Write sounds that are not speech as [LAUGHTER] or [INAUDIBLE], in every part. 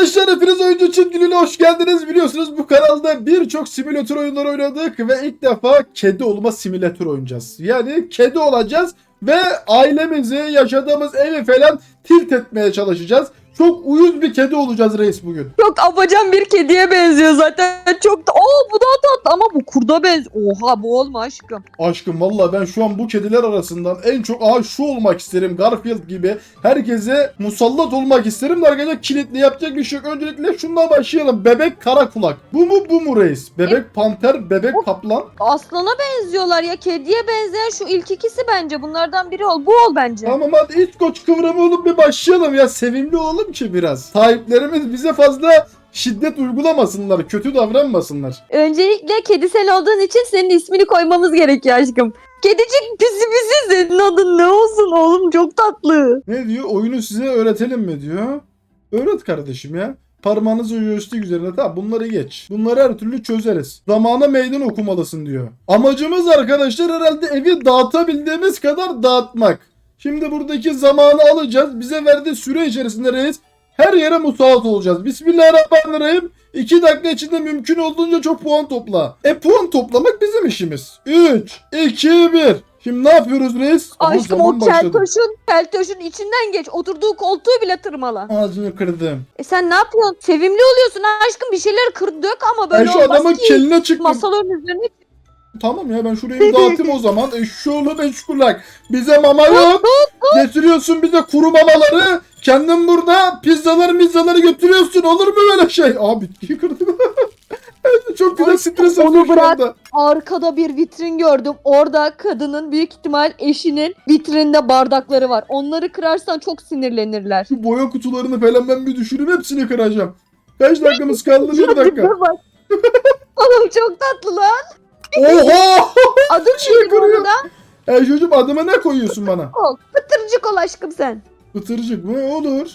Arkadaşlar hepiniz oyuncu çizgiliyle hoş geldiniz. Biliyorsunuz bu kanalda birçok simülatör oyunları oynadık ve ilk defa kedi olma simülatör oynayacağız. Yani kedi olacağız ve ailemizi, yaşadığımız evi falan tilt etmeye çalışacağız. Çok uyuz bir kedi olacağız reis bugün. Çok afacan bir kediye benziyor zaten. Çok da... Oo bu daha tatlı ama bu kurda benz. Oha bu olma aşkım. Aşkım valla ben şu an bu kediler arasından en çok aha şu olmak isterim Garfield gibi. Herkese musallat olmak isterim de arkadaşlar kilitli yapacak bir şey yok. Öncelikle şundan başlayalım. Bebek kara kulak. Bu mu bu mu reis? Bebek panter, bebek kaplan. Aslana benziyorlar ya. Kediye benzeyen şu ilk ikisi bence. Bunlardan biri ol. Bu ol bence. Tamam hadi ilk koç kıvramı olup bir başlayalım ya. Sevimli olalım ki biraz. Sahiplerimiz bize fazla şiddet uygulamasınlar. Kötü davranmasınlar. Öncelikle kedi sen olduğun için senin ismini koymamız gerekiyor aşkım. Kedicik pisi pisi senin adın ne olsun oğlum çok tatlı. Ne diyor? Oyunu size öğretelim mi diyor. Öğret kardeşim ya. Parmağınızı joystick üzerine tamam bunları geç. Bunları her türlü çözeriz. Zamana meydan okumalısın diyor. Amacımız arkadaşlar herhalde evi dağıtabildiğimiz kadar dağıtmak. Şimdi buradaki zamanı alacağız. Bize verdiği süre içerisinde reis her yere musallat olacağız. Bismillahirrahmanirrahim. 2 dakika içinde mümkün olduğunca çok puan topla. E puan toplamak bizim işimiz. 3, 2, 1. Şimdi ne yapıyoruz reis? Aşkım o keltoşun, keltoşun içinden geç. Oturduğu koltuğu bile tırmala. Ağzını kırdım. E sen ne yapıyorsun? Sevimli oluyorsun aşkım. Bir şeyler kır dök ama böyle Ben şu olmaz adamın ki. keline çıktım. Masaların üzerine Tamam ya ben şurayı bir dağıtayım o zaman. Eşşoğlu meşgulak. Bize mama yok. Getiriyorsun bir de kuru mamaları. Kendin burada pizzaları mizzaları götürüyorsun. Olur mu böyle şey? Aa bitkiyi kırdım. [LAUGHS] Çok güzel stres onu bırak. anda. Arkada bir vitrin gördüm. Orada kadının büyük ihtimal eşinin vitrinde bardakları var. Onları kırarsan çok sinirlenirler. Şu boya kutularını falan ben bir düşürüp hepsini kıracağım. Kaç dakikamız kaldı? Bir dakika. [LAUGHS] Oğlum çok tatlı lan. Oha! [LAUGHS] Adım Şey neydi bu kırıyor. arada? Ey çocuğum adıma ne koyuyorsun bana? [LAUGHS] Ol. Pıtırcık ol aşkım sen. Pıtırcık mı? Olur.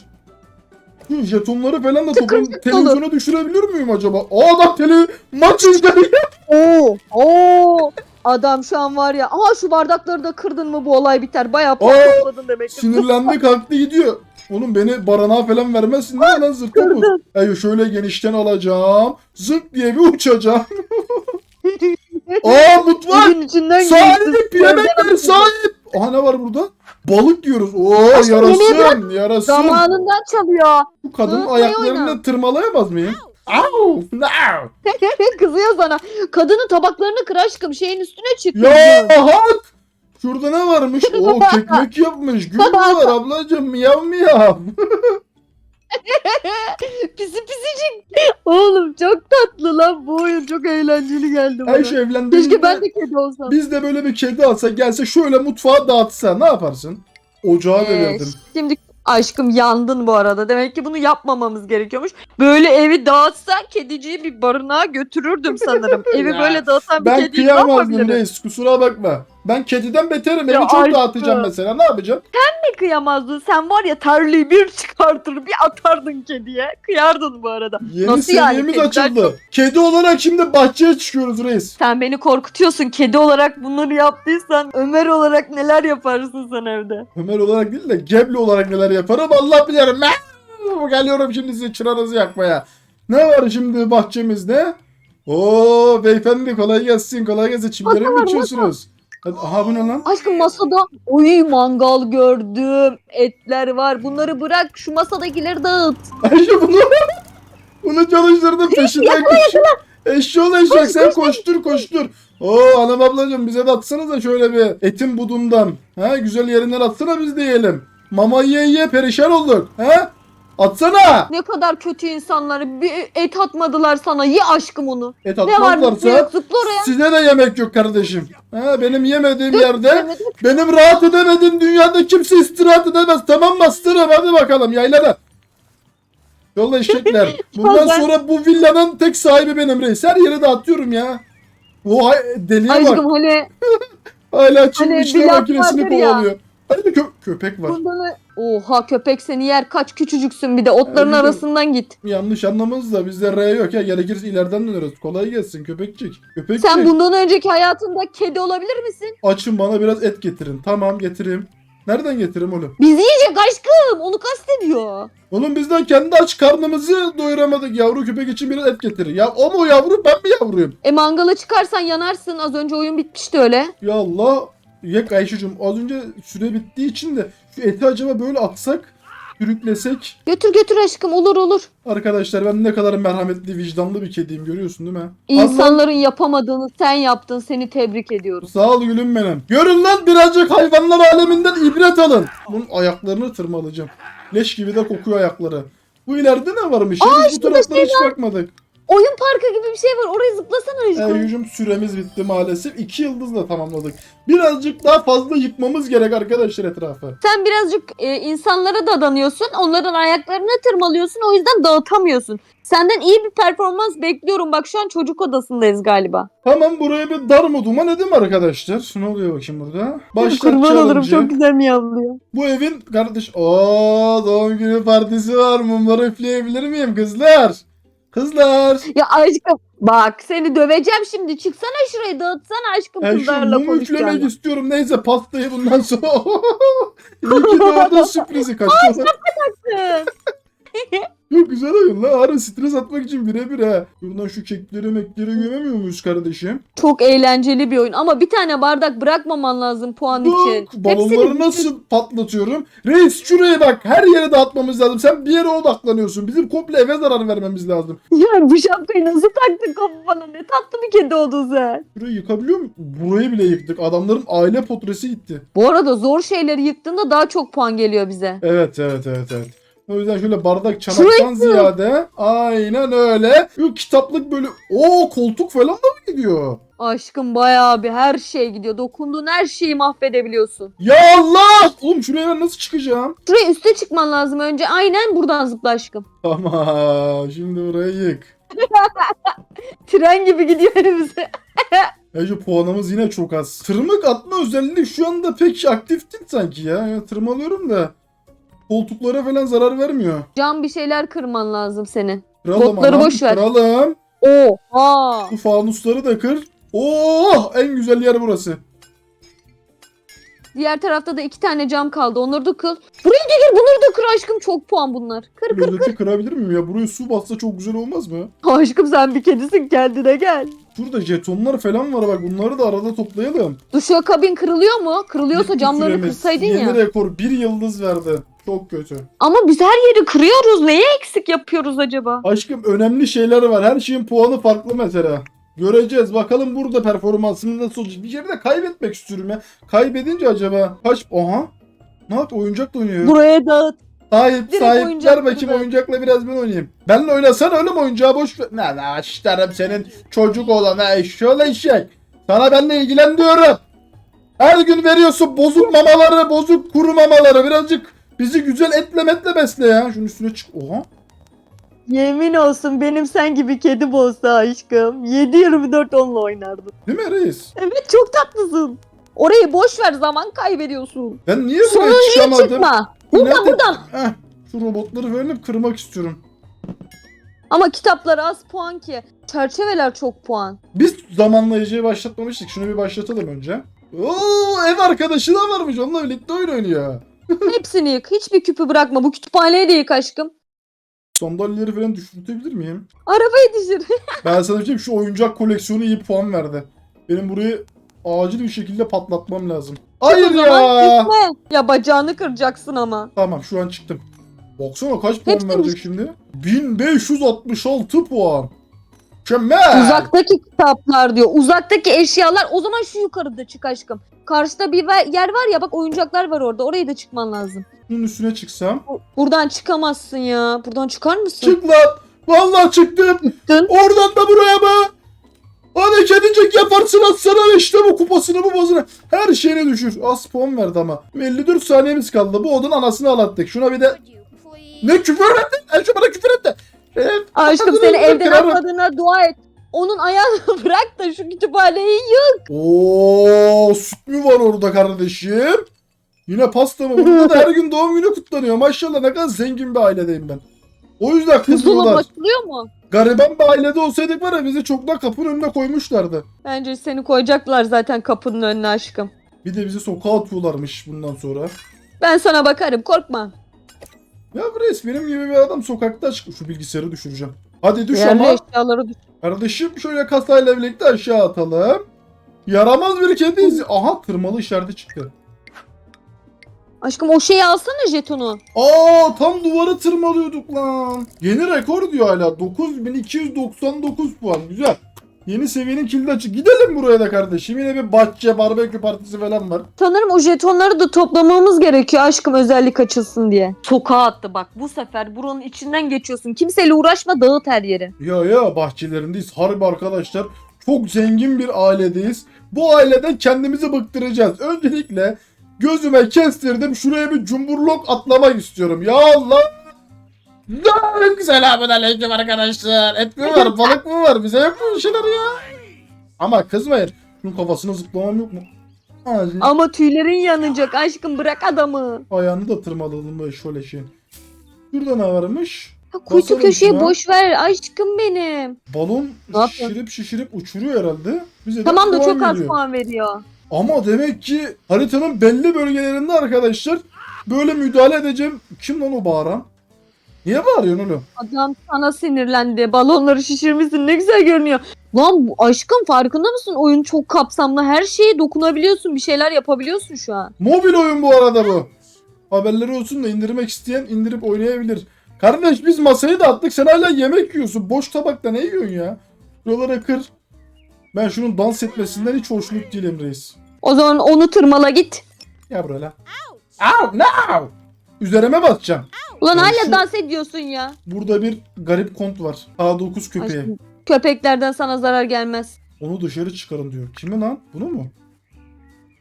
Şu jetonları falan da Tıkır toplam tıkır televizyona düşürebilir miyim acaba? Aa adam tele maç izledi. [LAUGHS] Oo. Oo. Adam şu an var ya. Aha şu bardakları da kırdın mı bu olay biter. Bayağı topladın demek. Sinirlendi kalktı gidiyor. Oğlum beni baranağa falan vermezsin değil mi lan zırta bu? Kırdın. Şöyle genişten alacağım. Zırt diye bir uçacağım. Aa mutfak. Evin içinden Sahip geçsin. yemekler sahip. Aha ne var burada? Balık diyoruz. Oo Aşkım, yarasın yarasın. Zamanından çalıyor. Bu kadının Hı, ayaklarını oyna. tırmalayamaz mıyım? Au! No! [LAUGHS] Kızıyor sana. Kadının tabaklarını kır aşkım. Şeyin üstüne çık. Ya hak! Şurada ne varmış? [LAUGHS] O kekmek yapmış. Gül var ablacığım? Miyav miyav. [LAUGHS] [LAUGHS] Pisi pisicik. Oğlum çok tatlı lan bu oyun. Çok eğlenceli geldi bana. Ayşe evlendiğinde Keşke ben de kedi olsam. biz de böyle bir kedi alsa gelse şöyle mutfağa dağıtsa ne yaparsın? Ocağa Ee, verirdim. Şimdi aşkım yandın bu arada. Demek ki bunu yapmamamız gerekiyormuş. Böyle evi dağıtsa kediciyi bir barınağa götürürdüm sanırım. [LAUGHS] Evi Ya, böyle dağıtan bir Ben kediyi ne kıyamazdım yapabilirim? reis kusura bakma. Ben kediden beterim Ya evi çok aşkım. dağıtacağım mesela ne yapacağım? Ne kıyamazdın? Sen var ya terliği bir çıkartır bir atardın kediye. Kıyardın bu arada. Yeni Nasıl yani? seviyemiz Kediden açıldı. Kedi olarak şimdi bahçeye çıkıyoruz reis. Sen beni korkutuyorsun. Kedi olarak bunları yaptıysan Ömer olarak neler yaparsın sen evde? Ömer olarak değil de Gebli olarak neler yaparım Allah bilirim. Ben geliyorum şimdi size çıranızı yakmaya. Ne var şimdi bahçemizde? Oo beyefendi kolay gelsin kolay gelsin. Çimlere mi biçiyorsunuz? Hadi, aha bu ne lan? Aşkım masada oy mangal gördüm. Etler var. Bunları bırak şu masadakileri dağıt. [LAUGHS] Ayşe bunu bunu çalıştırdım peşinden koş. Eşşoğlu eşek sen koştur koştur. Oo hanım ablacığım bize de atsanıza şöyle bir etin budundan. Ha güzel yerinden atsana biz de yiyelim. Mama yiye yiye perişan olduk. Ha? Atsana. Ne kadar kötü insanlar. Bir et atmadılar sana. Ye aşkım onu. Et Ne var atmazlarsa zıpla oraya. size de yemek yok kardeşim. Ha, benim yemediğim yerde Yemedim. benim rahat edemediğim dünyada kimse istirahat edemez. Tamam mı aslanım hadi bakalım yaylada. Yolla eşekler. [LAUGHS] Bundan sonra bu villanın tek sahibi benim reis. Her yere dağıtıyorum ya. O hay- deliye bak. Aşkım hani [LAUGHS] Hala çim hani bir laf makinesini vardır ya. kovalıyor. Hadi kö- köpek var. bundan Oha köpek seni yer kaç küçücüksün bir de otların Ay, arasından git. Yanlış anlamanız da bizde R yok ya. Gerekirse ileriden döneriz. Kolay gelsin köpekçik. Köpekçik. Sen bundan önceki hayatında kedi olabilir misin? Açın bana biraz et getirin. Tamam getireyim. Nereden getireyim oğlum? Bizi yiyecek aşkım. Onu kastediyor. Oğlum bizden kendi aç karnımızı doyuramadık. Yavru köpek için biraz et getirin. Ya o mu yavru ben mi yavruyum? E mangala çıkarsan yanarsın. Az önce oyun bitmişti öyle. Ya Allah. Ya Ayşe'cim az önce süre bittiği için de şu eti acaba böyle atsak, sürüklesek. Götür götür aşkım olur olur. Arkadaşlar ben ne kadar merhametli, vicdanlı bir kediyim görüyorsun değil mi? İnsanların yapamadığını sen yaptın. Seni tebrik ediyoruz. Sağ ol gülüm benim. Görün lan birazcık hayvanlar aleminden ibret alın. Bunun ayaklarını tırmalayacağım. Leş gibi de kokuyor ayakları. Bu ileride ne varmış? ya? Biz bu şurada taraflara hiç bakmadık. Oyun parkı gibi bir şey var. Oraya zıplasana aşkım. Hücum süremiz bitti maalesef. İki yıldızla tamamladık. Birazcık daha fazla yıkmamız gerek arkadaşlar etrafı. Sen birazcık e, insanlara dadanıyorsun. Onların ayaklarını tırmalıyorsun. O yüzden dağıtamıyorsun. Senden iyi bir performans bekliyorum. Bak şu an çocuk odasındayız galiba. Tamam buraya bir dar mı duman edeyim arkadaşlar. Ne oluyor bakayım burada? Başlat Kurban olurum challenge'ı. çok güzel miyavlıyor. Bu evin kardeş... Oo doğum günü partisi var. Mumları üfleyebilir miyim kızlar? Kızlar. Ya aşkım bak seni döveceğim şimdi. Çıksana şurayı dağıtsana aşkım Ben kızlarla konuşacağım. istiyorum. Neyse pastayı bundan sonra... İyi ki doğdun sürprizi kaçıyor. [LAUGHS] Çok güzel oyun la. Harbi stres atmak için birebir ha. Buradan şu kekleri mekleri gömemiyor muyuz kardeşim? Çok eğlenceli bir oyun ama bir tane bardak bırakmaman lazım puan için. Bak balonları Hepsini- nasıl patlatıyorum. Reis şuraya bak. Her yere dağıtmamız lazım. Sen bir yere odaklanıyorsun. Bizim komple eve zarar vermemiz lazım. Ya bu şapkayı nasıl taktın kafana? Ne tatlı bir kedi oldun sen. Şurayı yıkabiliyor muyum? Burayı bile yıktık. Adamların aile portresi gitti. Bu arada zor şeyleri yıktığında daha çok puan geliyor bize. Evet evet evet evet. O yüzden şöyle bardak çanaktan ziyade aynen öyle. Yok kitaplık böyle o koltuk falan da mı gidiyor? Aşkım bayağı bir her şey gidiyor. Dokunduğun her şeyi mahvedebiliyorsun. Ya Allah! Oğlum şuraya ben nasıl çıkacağım? Şuraya üste çıkman lazım önce. Aynen buradan zıpla aşkım. Tamam şimdi burayı yık. [LAUGHS] Tren gibi gidiyor önümüze. Ece puanımız yine çok az. Tırmık atma özelliği şu anda pek aktif değil sanki ya. ya tırmalıyorum da. Koltuklara falan zarar vermiyor. Cam bir şeyler kırman lazım senin. Kıralım Botları boş ver. Kıralım. Oha. Bu fanusları da kır. Oh en güzel yer burası. Diğer tarafta da iki tane cam kaldı. Onları da kıl. Buraya da gir bunları da kır aşkım. Çok puan bunlar. Kır kır kır. Rozeti kırabilir miyim ya? Buraya su bassa çok güzel olmaz mı? Aşkım sen bir kedisin kendine gel. Şurada jetonlar falan var bak bunları da arada toplayalım. Duşakabin kırılıyor mu? Kırılıyorsa Bitti camlarını süremiz. kırsaydın Yeni ya. rekor bir yıldız verdi. Çok kötü. Ama biz her yeri kırıyoruz. Neye eksik yapıyoruz acaba? Aşkım önemli şeyler var. Her şeyin puanı farklı mesela. Göreceğiz. Bakalım burada performansımız nasıl olacak. Bir kere de kaybetmek istiyorum ya. Kaybedince acaba kaç... Oha. Ne yap? Oyuncak da oynuyor. Buraya dağıt. Sahip Direkt sahip. oyuncak Ver bakayım burada. oyuncakla biraz ben oynayayım. Benle oynasan öyle mi oyuncağı boş ver. Ne ne açlarım senin çocuk olana şöyle eşek. Sana benle ilgilen diyorum. Her gün veriyorsun bozuk mamaları, bozuk kuru mamaları. Birazcık bizi güzel etle metle besle ya. Şunun üstüne çık. Oha. Yemin olsun benim sen gibi kedi olsa aşkım. 7-24 onunla oynardım. Değil mi reis? Evet çok tatlısın. Orayı boş ver zaman kaybediyorsun. Ben niye buraya Sonuncuya çıkamadım? çıkma. Buradan Nerede? buradan. Heh, şu robotları böyle kırmak istiyorum. Ama kitaplar az puan ki. Çerçeveler çok puan. Biz zamanlayıcıyı başlatmamıştık. Şunu bir başlatalım önce. Oo, ev arkadaşı da varmış. Onunla birlikte oyun oynuyor. Hepsini yık. Hiçbir küpü bırakma. Bu kütüphaneyi de yık aşkım. Sandalyeleri falan düşürtebilir miyim? Arabayı düşür. [LAUGHS] Ben sana diyeyim şu oyuncak koleksiyonu iyi puan verdi. Benim burayı acil bir şekilde patlatmam lazım. Hayır O ya. gitme. Ya bacağını kıracaksın ama. Tamam şu an çıktım. Baksana kaç puan Hepsini verecek şimdi? 1566 puan. Mükemmel. Uzaktaki kitaplar diyor. Uzaktaki eşyalar. O zaman şu yukarıda çık aşkım. Karşıda bir yer var ya bak oyuncaklar var orada. Oraya da çıkman lazım. Bunun üstüne çıksam. Bu- Buradan çıkamazsın ya. Buradan çıkar mısın? Çık lan. Vallahi çıktım. Çıktın. Oradan da buraya mı? Hadi kedicik yaparsın atsana işte bu kupasını bu bazını. Her şeyine düşür. Az puan verdi ama. 54 saniyemiz kaldı. Bu odun anasını ağlattık. Şuna bir de ne küfür etti? Elçi bana küfür etti. Evet. Aşkım seni evden atmadığına dua et. Onun ayağını [LAUGHS] bırak da şu kütüphaneyi yık. Oo, süt mü var orada kardeşim? Yine pasta mı? Burada da [LAUGHS] her gün doğum günü kutlanıyor. Maşallah ne kadar zengin bir ailedeyim ben. O yüzden Buzdolabı kızıyorlar. açılıyor mu? Gariban bir ailede olsaydık var ya bizi çoktan kapının önüne koymuşlardı. Bence seni koyacaklar zaten kapının önüne aşkım. Bir de bizi sokağa atıyorlarmış bundan sonra. Ben sana bakarım korkma. Ya reis benim gibi bir adam sokakta çık. Şu bilgisayarı düşüreceğim. Hadi düş Değerli ama. eşyaları düş. Kardeşim şöyle kasayla birlikte aşağı atalım. Yaramaz bir kediyiz. Aha tırmalı işareti çıktı. Aşkım o şeyi alsana jetonu. Aa tam duvarı tırmalıyorduk lan. Yeni rekor diyor hala. 9299 puan. Güzel. Yeni seviyenin kilidi açık. Gidelim buraya da kardeşim. Yine bir bahçe barbekü partisi falan var. Sanırım o jetonları da toplamamız gerekiyor aşkım özellik açılsın diye. Sokağa attı bak bu sefer buranın içinden geçiyorsun. Kimseyle uğraşma dağıt her yeri. Ya ya bahçelerindeyiz. Harbi arkadaşlar. Çok zengin bir ailedeyiz. Bu aileden kendimizi bıktıracağız. Öncelikle gözüme kestirdim. Şuraya bir cumburlok atlamak istiyorum. Ya Allah. Çok selamun aleyküm arkadaşlar. Et mi var [LAUGHS] balık mı var? Bize yok mu bir şeyler ya? Ama kızmayın. Şunun kafasına zıplamam yok mu? Ağzını- Ama tüylerin yanacak aşkım bırak adamı. Ayağını da tırmaladım böyle şöyle şey. Şurada ne varmış? Ya kuytu şuna. boş ver aşkım benim. Balon Ne yapıyorsun? şişirip şişirip uçuruyor herhalde. Bize de Tamam da puan çok az veriyor. puan veriyor. Ama demek ki haritanın belli bölgelerinde arkadaşlar böyle müdahale edeceğim. Kim lan o bağıran? Niye bağırıyorsun oğlum? Adam sana sinirlendi. Balonları şişirmişsin ne güzel görünüyor. Lan bu aşkım farkında mısın? Oyun çok kapsamlı. Her şeye dokunabiliyorsun. Bir şeyler yapabiliyorsun şu an. Mobil oyun bu arada bu. Haberleri olsun da indirmek isteyen indirip oynayabilir. Kardeş biz masayı da attık sen hala yemek yiyorsun. Boş tabakta ne yiyorsun ya? Şuralara kır. Ben şunun dans etmesinden hiç hoşnut değilim reis. O zaman onu tırmala git. Ya buraya. Au, no! Üzerime basacağım. Ulan hala şu- dans ediyorsun ya. Burada bir garip kont var. A9 köpeği. Aşkım, köpeklerden sana zarar gelmez. Onu dışarı çıkarın diyor. Kimi lan? Bunu mu?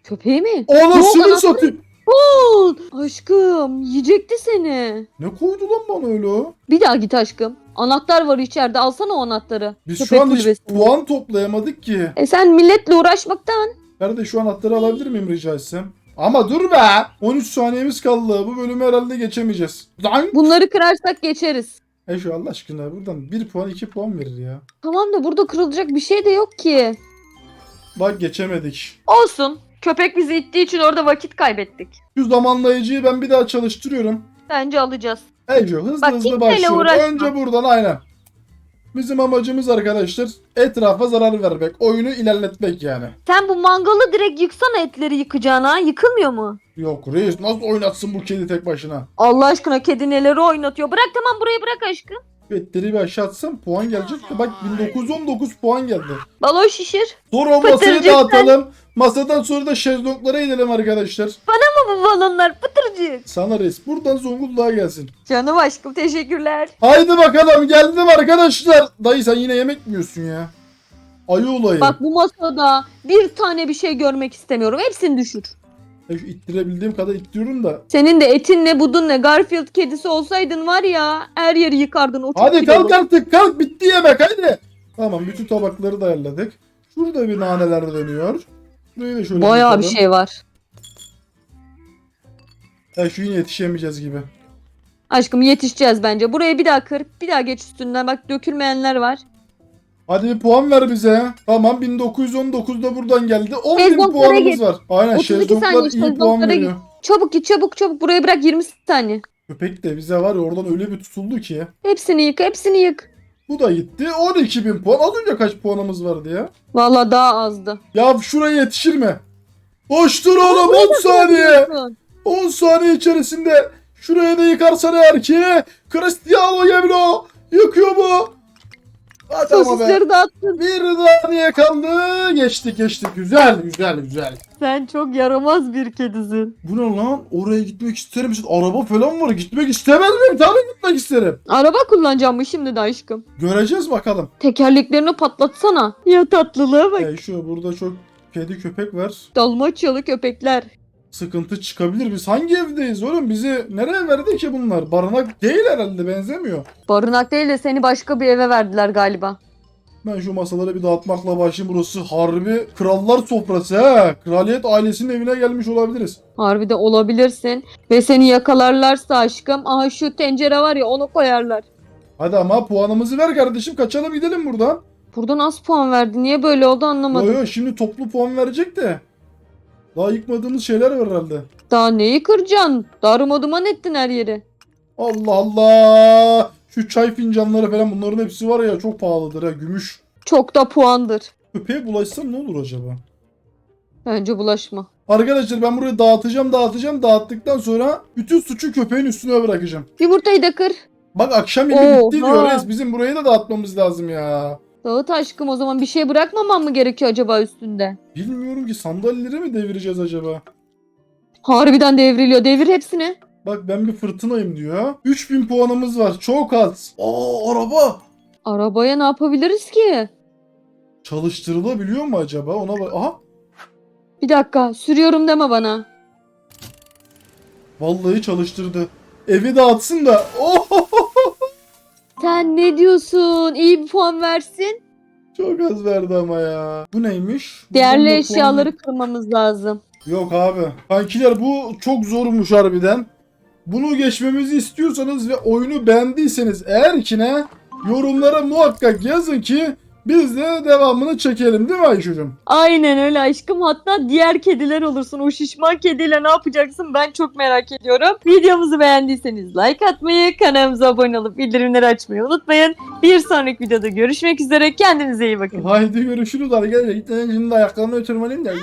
Köpeği mi? Anasını anasını- satayım. Oo, aşkım yiyecekti seni. Ne koydu lan bana öyle o? Bir daha git aşkım. Anahtar var içeride. Alsana o anahtarı. Biz şu an hiç kulübesinde. puan toplayamadık ki. E sen milletle uğraşmaktan. Kardeş şu anahtarı alabilir miyim rica etsem? Ama dur be! 13 saniyemiz kaldı. Bu bölümü herhalde geçemeyeceğiz. Lan! Bunları kırarsak geçeriz. E şu Allah aşkına buradan 1 puan 2 puan verir ya. Tamam da burada kırılacak bir şey de yok ki. Bak geçemedik. Olsun. Köpek bizi ittiği için orada vakit kaybettik. Şu zamanlayıcıyı ben bir daha çalıştırıyorum. Bence alacağız. Ece hızlı Bak, hızlı kimseyle başlıyorum. uğraşma. Önce buradan aynen. Bizim amacımız arkadaşlar etrafa zarar vermek. Oyunu ilerletmek yani. Sen bu mangalı direkt yıksana etleri yıkacağına. Yıkılmıyor mu? Yok reis nasıl oynatsın bu kedi tek başına? Allah aşkına kedi neleri oynatıyor. Bırak tamam burayı bırak aşkım. Etleri bir aşağı atsam puan gelecek de bak 1919 puan geldi. Balon şişir. Sonra o masayı dağıtalım. Masadan sonra da şezlonglara inelim arkadaşlar. Ama bu balonlar pıtırcık. Sana reis buradan Zonguldak'a gelsin. Canım aşkım teşekkürler. Haydi bakalım geldim arkadaşlar. Dayı sen yine yemek mi yiyorsun ya? Ayı olayı. Bak bu masada bir tane bir şey görmek istemiyorum. Hepsini düşür. Ya şu ittirebildiğim kadar ittiriyorum da. Senin de etin ne budun ne Garfield kedisi olsaydın var ya her yeri yıkardın. O çok Hadi kilolu. kalk artık kalk bitti yemek hadi. Tamam bütün tabakları da ayarladık. Şurada bir naneler dönüyor. Burayı da şöyle Bayağı bir yıkalım. şey var. Ya şu yine yetişemeyeceğiz gibi. Aşkım yetişeceğiz bence. Burayı bir daha kır. Bir daha geç üstünden. Bak dökülmeyenler var. Hadi bir puan ver bize. Tamam 1919'da buradan geldi. 10 bin Şezlonglara puanımız git. var. Aynen 32 şezlonglar saniye iyi puan şezlonglara veriyor. Çabuk git çabuk çabuk. Burayı bırak 20 saniye. Köpek de bize var ya oradan öyle bir tutuldu ki. Hepsini yık hepsini yık. Bu da gitti. 12 bin puan. Az önce kaç puanımız vardı ya? Vallahi daha azdı. Ya şuraya yetişir mi? Boştur oğlum 10 saniye. 10 saniye içerisinde şuraya da yıkarsan eğer ki Cristiano Geblo yıkıyor bu. Hadi. Sosisleri dağıttın. Bir saniye kaldı. Geçtik geçtik. Güzel güzel güzel. Sen çok yaramaz bir kedisin. Bu ne lan? Oraya gitmek ister misin? Araba falan var. Gitmek istemez miyim? Tabii gitmek isterim. Araba kullanacağım mı şimdi de aşkım? Göreceğiz bakalım. Tekerleklerini patlatsana. Ya tatlılığa bak. E şu burada çok kedi köpek var. Dalmaçyalı köpekler. Sıkıntı çıkabilir. Biz hangi evdeyiz oğlum? Bizi nereye verdi ki bunlar? Barınak değil herhalde benzemiyor. Barınak değil de seni başka bir eve verdiler galiba. Ben şu masaları bir dağıtmakla başlayayım. Burası harbi krallar sofrası he. Kraliyet ailesinin evine gelmiş olabiliriz. Harbide olabilirsin. Ve seni yakalarlarsa aşkım. Aha şu tencere var ya onu koyarlar. Hadi ama puanımızı ver kardeşim. Kaçalım gidelim buradan. Buradan az puan verdi. Niye böyle oldu Yo anlamadım. yo şimdi toplu puan verecek de. Daha yıkmadığımız şeyler var herhalde. Daha neyi kıracaksın? Darma duman ettin her yeri. Allah Allah. Şu çay fincanları falan bunların hepsi var ya çok pahalıdır ha gümüş. Çok da puandır. Köpeğe bulaşsam ne olur acaba? Bence bulaşma. Arkadaşlar ben burayı dağıtacağım dağıtacağım dağıttıktan sonra bütün suçu köpeğin üstüne bırakacağım. Yumurtayı da kır. Bak akşam yemeği bitti diyor reis. Bizim burayı da dağıtmamız lazım ya. Dağıt aşkım o zaman bir şey bırakmaman mı gerekiyor acaba üstünde? Bilmiyorum ki sandalyeleri mi devireceğiz acaba? Harbiden devriliyor. Devir hepsini. Bak ben bir fırtınayım diyor. 3000 puanımız var. Çok az. Aa araba. Arabaya ne yapabiliriz ki? Çalıştırılabiliyor mu acaba? Ona bak. Aha. Bir dakika sürüyorum deme bana. Vallahi çalıştırdı. Evi dağıtsın da. Oh! [LAUGHS] Sen ne diyorsun? İyi bir puan versin. Çok az verdi ama ya. Bu neymiş? Değerli da puan- eşyaları kırmamız lazım. Yok abi. Kankiler bu çok zormuş harbiden. Bunu geçmemizi istiyorsanız ve oyunu beğendiyseniz eğer ki ne yorumlara muhakkak yazın ki biz de devamını çekelim değil mi Ayşe'cim? Aynen öyle aşkım. Hatta diğer kediler olursun. O şişman kediyle ne yapacaksın ben çok merak ediyorum. Videomuzu beğendiyseniz like atmayı, kanalımıza abone olup bildirimleri açmayı unutmayın. Bir sonraki videoda görüşmek üzere. Kendinize iyi bakın. Haydi görüşürüz arkadaşlar. Gitmeden şimdi ayaklarını ötürmeliyim de.